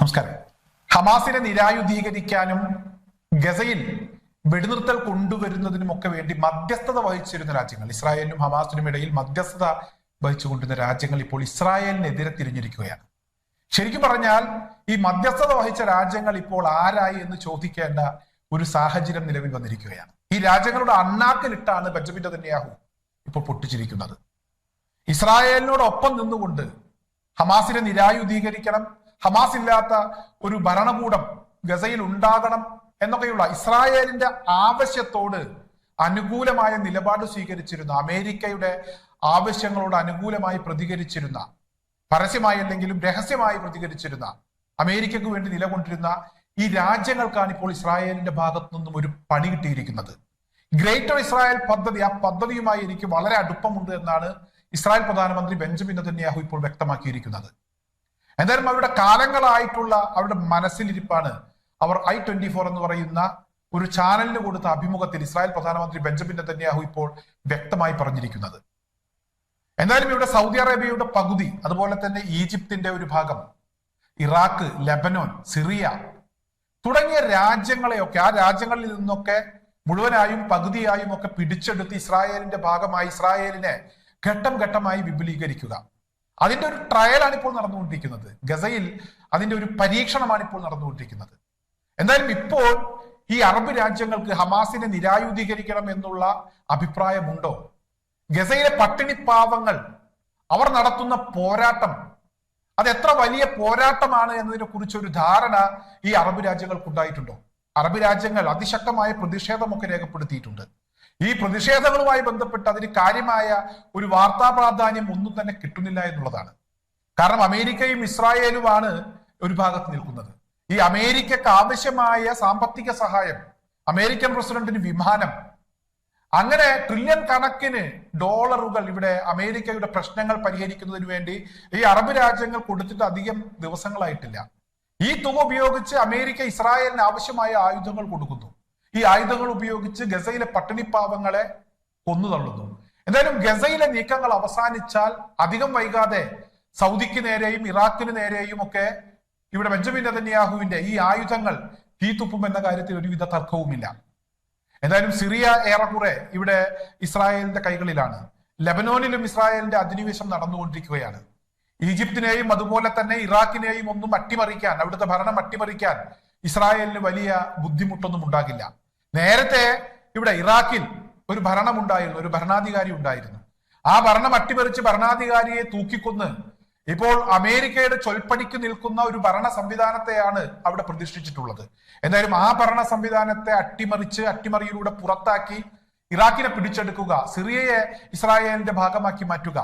നമസ്കാരം. ഹമാസിനെ നിരായുധീകരിക്കാനും ഗസയിൽ വെടിനിർത്തൽ കൊണ്ടുവരുന്നതിനുമൊക്കെ വേണ്ടി മധ്യസ്ഥത വഹിച്ചിരുന്ന രാജ്യങ്ങൾ ഇസ്രായേലിനും ഹമാസിനും ഇടയിൽ മധ്യസ്ഥത വഹിച്ചുകൊണ്ടിരുന്ന രാജ്യങ്ങൾ ഇപ്പോൾ ഇസ്രായേലിനെതിരെ തിരിഞ്ഞിരിക്കുകയാണ്. ശരിക്കും പറഞ്ഞാൽ ഈ മധ്യസ്ഥത വഹിച്ച രാജ്യങ്ങൾ ഇപ്പോൾ ആരായി എന്ന് ചോദിക്കേണ്ട ഒരു സാഹചര്യം നിലവിൽ വന്നിരിക്കുകയാണ്. ഈ രാജ്യങ്ങളുടെ അണ്ണാക്കിലിട്ടാണ് ബെഞ്ചമിൻ തന്നെയാഹു ഇപ്പോൾ പൊട്ടിച്ചിരിക്കുന്നത്. ഇസ്രായേലിനോടൊപ്പം നിന്നുകൊണ്ട് ഹമാസിനെ നിരായുധീകരിക്കണം ഹമാസ് ഇല്ലാത്ത ഒരു ഭരണകൂടം ഗസയിൽ ഉണ്ടാകണം എന്നൊക്കെയുള്ള ഇസ്രായേലിന്റെ ആവശ്യത്തോട് അനുകൂലമായ നിലപാട് സ്വീകരിച്ചിരുന്ന അമേരിക്കയുടെ ആവശ്യങ്ങളോട് അനുകൂലമായി പ്രതികരിച്ചിരുന്ന പരസ്യമായി അല്ലെങ്കിലും രഹസ്യമായി പ്രതികരിച്ചിരുന്ന അമേരിക്കക്ക് വേണ്ടി നിലകൊണ്ടിരുന്ന ഈ രാജ്യങ്ങൾക്കാണ് ഇപ്പോൾ ഇസ്രായേലിന്റെ ഭാഗത്തു നിന്നും ഒരു പണി കിട്ടിയിരിക്കുന്നത്. ഗ്രേറ്റർ ഇസ്രായേൽ പദ്ധതി ആ പദ്ധതിയുമായി എനിക്ക് വളരെ അടുപ്പമുണ്ട് എന്നാണ് ഇസ്രായേൽ പ്രധാനമന്ത്രി ബെഞ്ചമിൻ നെതന്യാഹു ഇപ്പോൾ വ്യക്തമാക്കിയിരിക്കുന്നത്. എന്തായാലും അവരുടെ കാലങ്ങളായിട്ടുള്ള അവരുടെ മനസ്സിലിരിപ്പാണ് അവർ ഐ ട്വന്റി ഫോർ എന്ന് പറയുന്ന ഒരു ചാനലിന് കൊടുത്ത അഭിമുഖത്തിൽ ഇസ്രായേൽ പ്രധാനമന്ത്രി ബെഞ്ചമിൻ നെതന്യാഹു ഇപ്പോൾ വ്യക്തമായി പറഞ്ഞിരിക്കുന്നത്. എന്തായാലും ഇവിടെ സൗദി അറേബ്യയുടെ പകുതി അതുപോലെ തന്നെ ഈജിപ്തിന്റെ ഒരു ഭാഗം ഇറാഖ് ലെബനോൻ സിറിയ തുടങ്ങിയ രാജ്യങ്ങളെയൊക്കെ ആ രാജ്യങ്ങളിൽ നിന്നൊക്കെ മുഴുവനായും പകുതിയായും ഒക്കെ പിടിച്ചെടുത്ത് ഇസ്രായേലിന്റെ ഭാഗമായി ഇസ്രായേലിനെ ഘട്ടം ഘട്ടമായി വിപുലീകരിക്കുക. അതിന്റെ ഒരു ട്രയലാണ് ഇപ്പോൾ നടന്നുകൊണ്ടിരിക്കുന്നത്. ഗസയിൽ അതിന്റെ ഒരു പരീക്ഷണമാണ് ഇപ്പോൾ നടന്നുകൊണ്ടിരിക്കുന്നത്. എന്തായാലും ഇപ്പോൾ ഈ അറബ് രാജ്യങ്ങൾക്ക് ഹമാസിനെ നിരായുധീകരിക്കണം എന്നുള്ള അഭിപ്രായമുണ്ടോ? ഗസയിലെ പട്ടിണി പാവങ്ങൾ അവർ നടത്തുന്ന പോരാട്ടം അത് എത്ര വലിയ പോരാട്ടമാണ് എന്നതിനെ കുറിച്ച് ഒരു ധാരണ ഈ അറബ് രാജ്യങ്ങൾക്കുണ്ടായിട്ടുണ്ടോ? അറബ് രാജ്യങ്ങൾ അതിശക്തമായ പ്രതിഷേധമൊക്കെ രേഖപ്പെടുത്തിയിട്ടുണ്ട്. ഈ പ്രതിഷേധങ്ങളുമായി ബന്ധപ്പെട്ട് അതിന് കാര്യമായ ഒരു വാർത്താ പ്രാധാന്യം ഒന്നും തന്നെ കിട്ടുന്നില്ല എന്നുള്ളതാണ്. കാരണം അമേരിക്കയും ഇസ്രായേലുമാണ് ഒരു ഭാഗത്ത് നിൽക്കുന്നത്. ഈ അമേരിക്കക്ക് ആവശ്യമായ സാമ്പത്തിക സഹായം അമേരിക്കൻ പ്രസിഡന്റിന് വിമാനം അങ്ങനെ ട്രില്യൺ കണക്കിന് ഡോളറുകൾ ഇവിടെ അമേരിക്കയുടെ പ്രശ്നങ്ങൾ പരിഹരിക്കുന്നതിന് വേണ്ടി ഈ അറബ് രാജ്യങ്ങൾ കൊടുത്തിട്ട് അധികം ദിവസങ്ങളായിട്ടില്ല. ഈ തുക ഉപയോഗിച്ച് അമേരിക്ക ഇസ്രായേലിന് ആവശ്യമായ ആയുധങ്ങൾ കൊടുക്കുന്നു. ഈ ആയുധങ്ങൾ ഉപയോഗിച്ച് ഗസയിലെ പട്ടിണിപ്പാവങ്ങളെ കൊന്നു തള്ളുന്നു. എന്തായാലും ഗസയിലെ നീക്കങ്ങൾ അവസാനിച്ചാൽ അധികം വൈകാതെ സൗദിക്ക് നേരെയും ഇറാഖിന് നേരെയും ഒക്കെ ഇവിടെ ബെഞ്ചമിൻ നെതന്യാഹുവിന്റെ ഈ ആയുധങ്ങൾ തീത്തുപ്പും എന്ന കാര്യത്തിൽ ഒരുവിധ തർക്കവുമില്ല. എന്തായാലും സിറിയ ഏറെക്കുറെ ഇവിടെ ഇസ്രായേലിന്റെ കൈകളിലാണ്. ലബനോനിലും ഇസ്രായേലിന്റെ അധിനിവേശം നടന്നുകൊണ്ടിരിക്കുകയാണ്. ഈജിപ്തിനെയും അതുപോലെ തന്നെ ഇറാഖിനെയും ഒന്നും അട്ടിമറിക്കാൻ അവിടുത്തെ ഭരണം അട്ടിമറിക്കാൻ ഇസ്രായേലിന് വലിയ ബുദ്ധിമുട്ടൊന്നും ഉണ്ടാകില്ല. നേരത്തെ ഇവിടെ ഇറാഖിൽ ഒരു ഭരണം ഉണ്ടായിരുന്നു ഒരു ഭരണാധികാരി ഉണ്ടായിരുന്നു. ആ ഭരണം അട്ടിമറിച്ച് ഭരണാധികാരിയെ തൂക്കിക്കൊന്ന് ഇപ്പോൾ അമേരിക്കയുടെ ചൊൽപ്പടിക്ക് നിൽക്കുന്ന ഒരു ഭരണ സംവിധാനത്തെയാണ് അവിടെ പ്രതിഷ്ഠിച്ചിട്ടുള്ളത്. എന്തായാലും ആ ഭരണ സംവിധാനത്തെ അട്ടിമറിച്ച് അട്ടിമറിയിലൂടെ പുറത്താക്കി ഇറാഖിനെ പിടിച്ചെടുക്കുക സിറിയയെ ഇസ്രായേലിന്റെ ഭാഗമാക്കി മാറ്റുക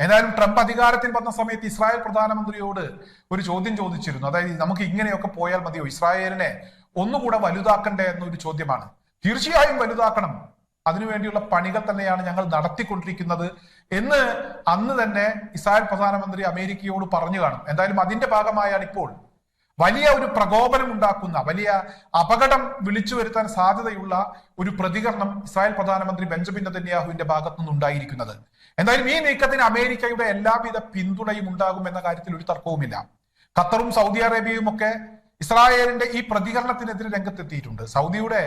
ഏതായാലും ട്രംപ് അധികാരത്തിൽ വന്ന സമയത്ത് ഇസ്രായേൽ പ്രധാനമന്ത്രിയോട് ഒരു ചോദ്യം ചോദിച്ചിരുന്നു. അതായത് നമുക്ക് ഇങ്ങനെയൊക്കെ പോയാൽ മതിയോ? ഇസ്രായേലിനെ ഒന്നുകൂടെ വലുതാക്കണ്ടേ എന്നൊരു ചോദ്യമാണ്. തീർച്ചയായും വലുതാക്കണം. അതിനുവേണ്ടിയുള്ള പണികൾ തന്നെയാണ് ഞങ്ങൾ നടത്തിക്കൊണ്ടിരിക്കുന്നത് എന്ന് അന്ന് തന്നെ ഇസ്രായേൽ പ്രധാനമന്ത്രി അമേരിക്കയോട് പറഞ്ഞു കാണും. എന്തായാലും അതിന്റെ ഭാഗമായാണ് ഇപ്പോൾ വലിയ ഒരു പ്രകോപനം ഉണ്ടാക്കുന്ന വലിയ അപകടം വിളിച്ചു വരുത്താൻ സാധ്യതയുള്ള ഒരു പ്രതികരണം ഇസ്രായേൽ പ്രധാനമന്ത്രി ബെഞ്ചമിൻ നെതന്യാഹുവിന്റെ ഭാഗത്തു നിന്നുണ്ടായിരിക്കുന്നത് എന്തായാലും ഈ നീക്കത്തിന് അമേരിക്കയുടെ എല്ലാവിധ പിന്തുണയും ഉണ്ടാകും എന്ന കാര്യത്തിൽ ഒരു തർക്കവുമില്ല. ഖത്തറും സൗദി അറേബ്യയും ഒക്കെ ഇസ്രായേലിന്റെ ഈ പ്രതികരണത്തിനെതിരെ രംഗത്തെത്തിയിട്ടുണ്ട്. സൗദിയുടെ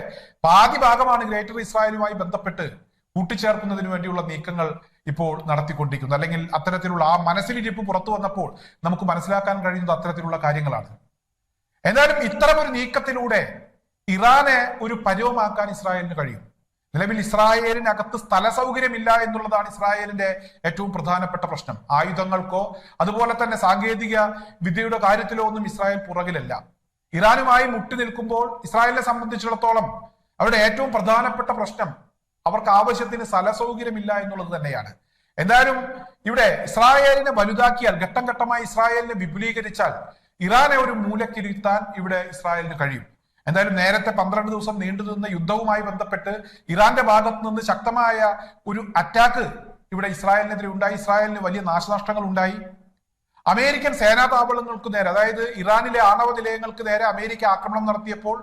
പാതി ഭാഗമാണ് ഗ്രേറ്റർ ഇസ്രായേലുമായി ബന്ധപ്പെട്ട് കൂട്ടിച്ചേർക്കുന്നതിന് വേണ്ടിയുള്ള നീക്കങ്ങൾ ഇപ്പോൾ നടത്തിക്കൊണ്ടിരിക്കുന്നു. അല്ലെങ്കിൽ അത്തരത്തിലുള്ള ആ മനസ്സിലിരിപ്പ് പുറത്തു വന്നപ്പോൾ നമുക്ക് മനസ്സിലാക്കാൻ കഴിയുന്നത് അത്തരത്തിലുള്ള കാര്യങ്ങളാണ്. എന്നാലും ഇത്തരം ഒരു നീക്കത്തിലൂടെ ഇറാനെ ഒരു പരുവമാക്കാൻ ഇസ്രായേലിന് കഴിയും. നിലവിൽ ഇസ്രായേലിനകത്ത് സ്ഥല സൗകര്യമില്ല എന്നുള്ളതാണ് ഇസ്രായേലിന്റെ ഏറ്റവും പ്രധാനപ്പെട്ട പ്രശ്നം. ആയുധങ്ങൾക്കോ അതുപോലെ തന്നെ സാങ്കേതിക വിദ്യയുടെ കാര്യത്തിലോ ഒന്നും ഇസ്രായേൽ പുറകിലല്ല. ഇറാനുമായി മുട്ടി നിൽക്കുമ്പോൾ ഇസ്രായേലിനെ സംബന്ധിച്ചിടത്തോളം അവരുടെ ഏറ്റവും പ്രധാനപ്പെട്ട പ്രശ്നം അവർക്ക് ആവശ്യത്തിന് സ്ഥല സൗകര്യമില്ല എന്നുള്ളത് തന്നെയാണ്. എന്തായാലും ഇവിടെ ഇസ്രായേലിനെ വലുതാക്കിയാൽ ഘട്ടം ഘട്ടമായി ഇസ്രായേലിനെ വിപുലീകരിച്ചാൽ ഇറാനെ ഒരു മൂലക്കിരുത്താൻ ഇവിടെ ഇസ്രായേലിന് കഴിയും. എന്തായാലും നേരത്തെ പന്ത്രണ്ട് ദിവസം നീണ്ടു നിന്ന യുദ്ധവുമായി ബന്ധപ്പെട്ട് ഇറാന്റെ ഭാഗത്ത് നിന്ന് ശക്തമായ ഒരു അറ്റാക്ക് ഇവിടെ ഇസ്രായേലിനെതിരെ ഉണ്ടായി. ഇസ്രായേലിന് വലിയ നാശനഷ്ടങ്ങൾ ഉണ്ടായി. അമേരിക്കൻ സേനാ താവളങ്ങൾക്ക് നേരെ അതായത് ഇറാനിലെ ആണവ നിലയങ്ങൾക്ക് നേരെ അമേരിക്ക ആക്രമണം നടത്തിയപ്പോൾ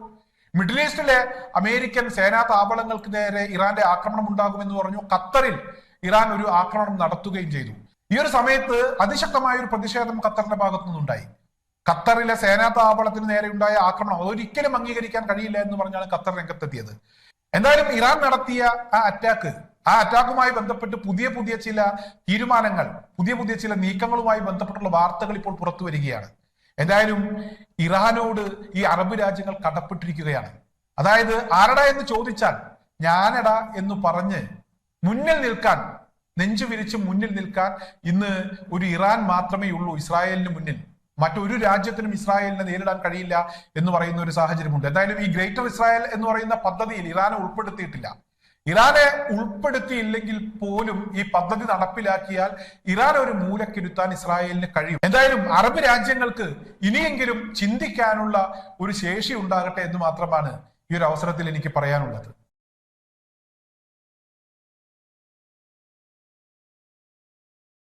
മിഡിൽ ഈസ്റ്റിലെ അമേരിക്കൻ സേനാ താവളങ്ങൾക്ക് നേരെ ഇറാന്റെ ആക്രമണം ഉണ്ടാകുമെന്ന് പറഞ്ഞു. ഖത്തറിൽ ഇറാൻ ഒരു ആക്രമണം നടത്തുകയും ചെയ്തു. ഈ ഒരു സമയത്ത് അതിശക്തമായ ഒരു പ്രതിഷേധം ഖത്തറിന്റെ ഭാഗത്തു നിന്നുണ്ടായി. ഖത്തറിലെ സേനാ താവളത്തിന് നേരെ ഉണ്ടായ ആക്രമണം അതൊരിക്കലും അംഗീകരിക്കാൻ കഴിയില്ല എന്ന് പറഞ്ഞാണ് ഖത്തർ രംഗത്തെത്തിയത്. എന്തായാലും ഇറാൻ നടത്തിയ ആ അറ്റാക്ക് ആ അറ്റാക്കുമായി ബന്ധപ്പെട്ട് പുതിയ പുതിയ ചില തീരുമാനങ്ങൾ പുതിയ പുതിയ ചില നീക്കങ്ങളുമായി ബന്ധപ്പെട്ടുള്ള വാർത്തകൾ ഇപ്പോൾ പുറത്തു വരികയാണ്. എന്തായാലും ഇറാനോട് ഈ അറബ് രാജ്യങ്ങൾ കടപ്പെട്ടിരിക്കുകയാണ്. അതായത് ആരടാ എന്ന് ചോദിച്ചാൽ ഞാനടാ എന്ന് പറഞ്ഞ് മുന്നിൽ നിൽക്കാൻ നെഞ്ചു വിരിച്ച് മുന്നിൽ നിൽക്കാൻ ഇന്ന് ഒരു ഇറാൻ മാത്രമേ ഉള്ളൂ ഇസ്രായേലിന് മുന്നിൽ. മറ്റൊരു രാജ്യത്തിനും ഇസ്രായേലിനെ നേരിടാൻ കഴിയില്ല എന്ന് പറയുന്ന ഒരു സാഹചര്യമുണ്ട്. എന്തായാലും ഈ ഗ്രേറ്റർ ഇസ്രായേൽ എന്ന് പറയുന്ന പദ്ധതിയിൽ ഇറാനെ ഉൾപ്പെടുത്തിയിട്ടില്ല. ഇറാനെ ഉൾപ്പെടുത്തിയില്ലെങ്കിൽ പോലും ഈ പദ്ധതി നടപ്പിലാക്കിയാൽ ഇറാൻ ഒരു മൂലക്കിരുത്താൻ ഇസ്രായേലിന് കഴിയും. എന്തായാലും അറബ് രാജ്യങ്ങൾക്ക് ഇനിയെങ്കിലും ചിന്തിക്കാനുള്ള ഒരു ശേഷി ഉണ്ടാകട്ടെ എന്ന് മാത്രമാണ് ഈ ഒരു അവസരത്തിൽ എനിക്ക് പറയാനുള്ളത്.